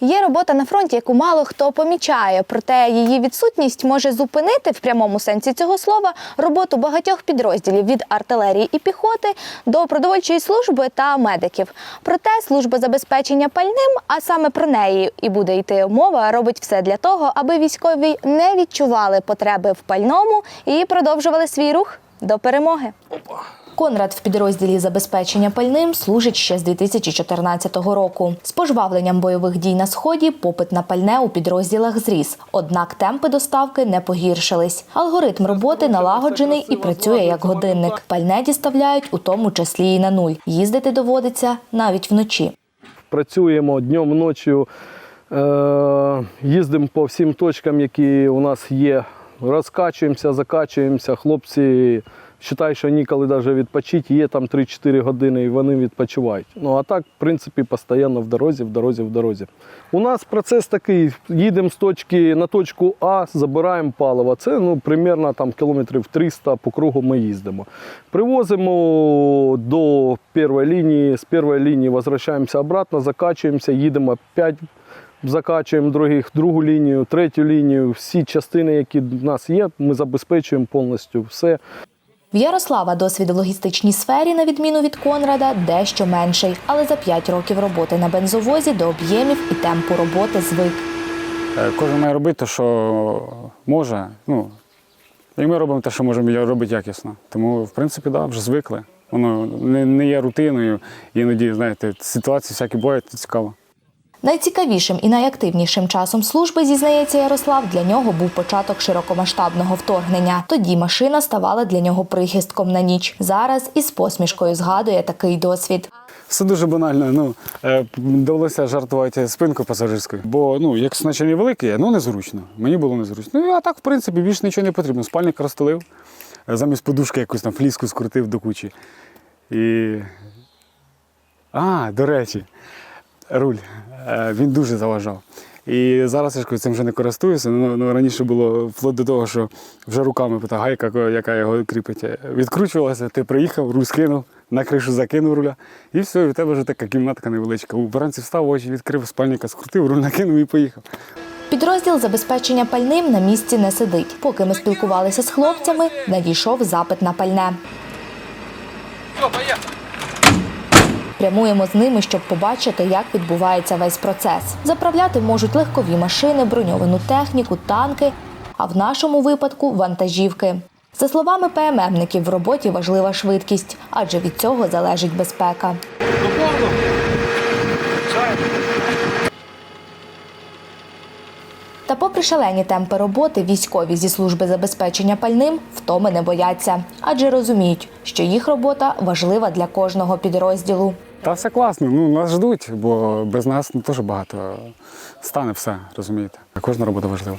Є робота на фронті, яку мало хто помічає, проте її відсутність може зупинити в прямому сенсі цього слова роботу багатьох підрозділів від артилерії і піхоти до продовольчої служби та медиків. Проте служба забезпечення пальним, а саме про неї і буде йти мова, робить все для того, аби військові не відчували потреби в пальному і продовжували свій рух до перемоги. Конрад в підрозділі забезпечення пальним служить ще з 2014 року. З пожвавленням бойових дій на сході попит на пальне у підрозділах зріс. Однак темпи доставки не погіршились. Алгоритм роботи налагоджений і працює як годинник. Пальне діставляють у тому числі і на нуль. Їздити доводиться навіть вночі. працюємо днем, ночі, е, їздимо по всім точкам, які у нас є. Розкачуємося, закачуємося. Хлопці вважають, що ніколи навіть відпочити, є там 3-4 години і вони відпочивають. Ну а так, в принципі, постійно в дорозі, в дорозі, в дорозі. У нас процес такий: їдемо з точки на точку А, забираємо паливо. Це ну, примерно там, кілометрів 300 по кругу ми їздимо. Привозимо до першої лінії, з першої лінії возвращаємося обратно, закачуємося, їдемо 5 закачуємо других, другу лінію, третю лінію. Всі частини, які в нас є, ми забезпечуємо повністю все. В Ярослава досвід в логістичній сфері, на відміну від Конрада, дещо менший, але за 5 років роботи на бензовозі до об'ємів і темпу роботи звик. Е, Кожен має робити те, що може. Ну, і ми робимо те, що можемо робити якісно. Тому, в принципі, да, вже звикли. Воно не, є рутиною. Іноді, знаєте, ситуації всякі бувають, це цікаво. Найцікавішим і найактивнішим часом служби, зізнається Ярослав, для нього був початок широкомасштабного вторгнення. Тоді машина ставала для нього прихистком на ніч. Зараз із посмішкою згадує такий досвід. Все дуже банально. Ну, е, довелося жартувати спинку пасажирською. Бо ну, як значення велике, ну незручно. Мені було незручно. Ну, а так, в принципі, більше нічого не потрібно. Спальник розстелив, е, замість подушки якусь там фліску скрутив до кучі. І. А, до речі, руль. Е, Він дуже заважав. І зараз я ж цим вже не користуюся. Ну, ну, раніше було вплоть до того, що вже руками та гайка, яка його кріпить, відкручувалася, ти приїхав, руль скинув, на кришу закинув руля, і все, і в тебе вже така кімнатка невеличка. Вранці встав, очі відкрив, спальника скрутив, руль накинув і поїхав. Підрозділ забезпечення пальним на місці не сидить. Поки ми спілкувалися з хлопцями, надійшов запит на пальне. Прямуємо з ними, щоб побачити, як відбувається весь процес. Заправляти можуть легкові машини, броньовану техніку, танки, а в нашому випадку вантажівки. За словами ПММників, в роботі важлива швидкість, адже від цього залежить безпека. Та попри шалені темпи роботи, військові зі служби забезпечення пальним втоми не бояться, адже розуміють, що їх робота важлива для кожного підрозділу. Та все класно, ну нас ждуть, бо без нас ну, дуже багато стане все, розумієте. Кожна робота важлива.